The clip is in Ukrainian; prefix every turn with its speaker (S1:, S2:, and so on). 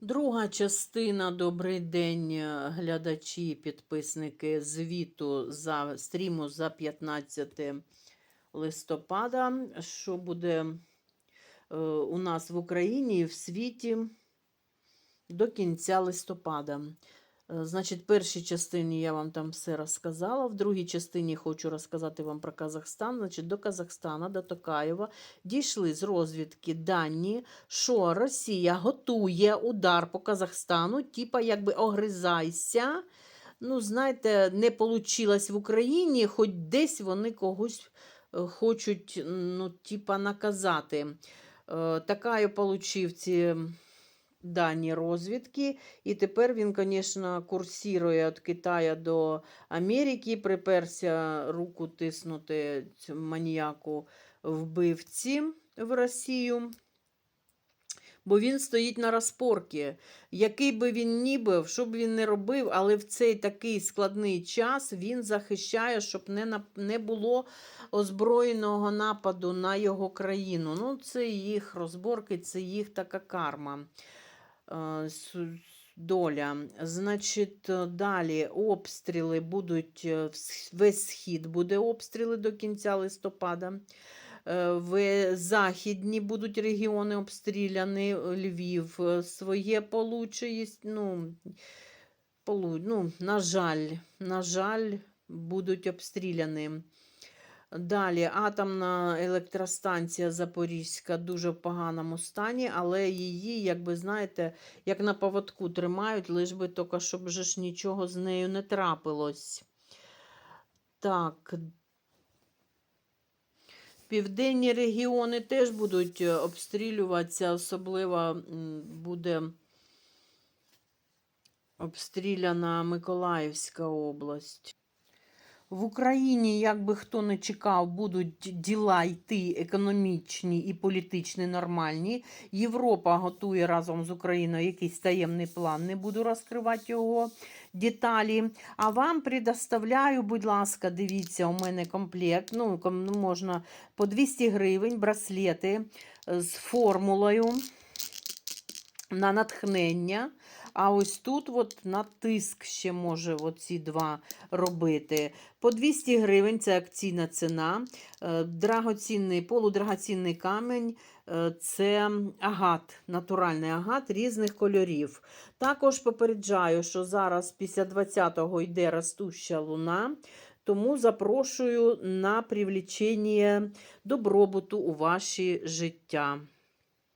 S1: Друга частина. Добрий день, е, глядачі, підписники звіту за стріму за 15 листопада. Що буде е, у нас в Україні і в світі до кінця листопада. Е, Значить, в першій частині я вам там все розказала. В другій частині хочу розказати вам про Казахстан. Значить, до Казахстана, до Токаєва дійшли з розвідки дані, що Росія готує удар по Казахстану, типа якби огризайся. Ну, знаєте, не вийшло в Україні, хоч десь вони когось е, хочуть, ну, типа, наказати. Е, Такаю получив ці дані розвідки. І тепер він, звісно, курсірує від Китаю до Америки, приперся руку тиснути цьому маніяку вбивці в Росію. Бо він стоїть на розпорки. Який би він ні був, що б він не робив, але в цей такий складний час він захищає, щоб не, не було озброєного нападу на його країну. Ну, це їх розборки, це їх така карма. Су- Доля. Значить, далі обстріли будуть, весь схід буде обстріли до кінця листопада. Е, В західні будуть регіони обстріляні, е, Львів своє получає. Ну, полу- ну, на жаль, на жаль, будуть обстріляні. Далі атомна електростанція Запорізька дуже в поганому стані, але її, як би знаєте, як на поводку тримають, лиш би тільки, щоб вже ж нічого з нею не трапилось. Так. Південні регіони теж будуть е, обстрілюватися, особливо буде обстріляна Миколаївська область. В Україні, як би хто не чекав, будуть діла йти економічні і політичні нормальні. Європа готує разом з Україною якийсь таємний план. Не буду розкривати його деталі. А вам предоставляю, будь ласка, дивіться, у мене комплект. Ну, ну, можна по 200 гривень браслети е, з формулою на натхнення. А ось тут от на тиск ще може оці два робити. По 200 гривень це акційна ціна. Е, Драгоцінний, полудрагоцінний камінь е, це агат, натуральний агат різних кольорів. Також попереджаю, що зараз після 20-го йде ростуща луна. Тому запрошую на привлічення добробуту у ваші життя.